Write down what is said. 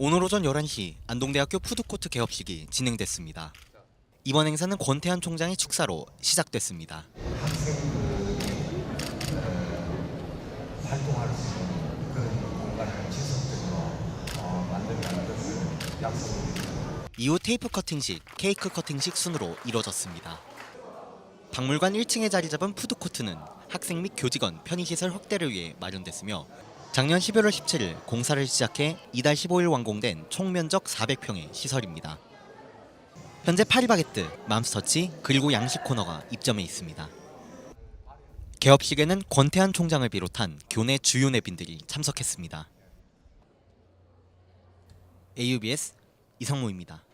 오늘 오전 11시 안동대학교 푸드코트 개업식이 진행됐습니다. 이번 행사는 권태환 총장의 축사로 시작됐습니다. 활동할 수 있는 그런 공간을. 이후 테이프 커팅식, 케이크 커팅식 순으로 이뤄졌습니다. 박물관 1층에 자리 잡은 푸드코트는 학생 및 교직원 편의시설 확대를 위해 마련됐으며 작년 11월 17일 공사를 시작해 이달 15일 완공된 총 면적 400평의 시설입니다. 현재 파리바게뜨, 맘스터치, 그리고 양식 코너가 입점해 있습니다. 개업식에는 권태환 총장을 비롯한 교내 주요 내빈들이 참석했습니다. AUBS 이상모입니다.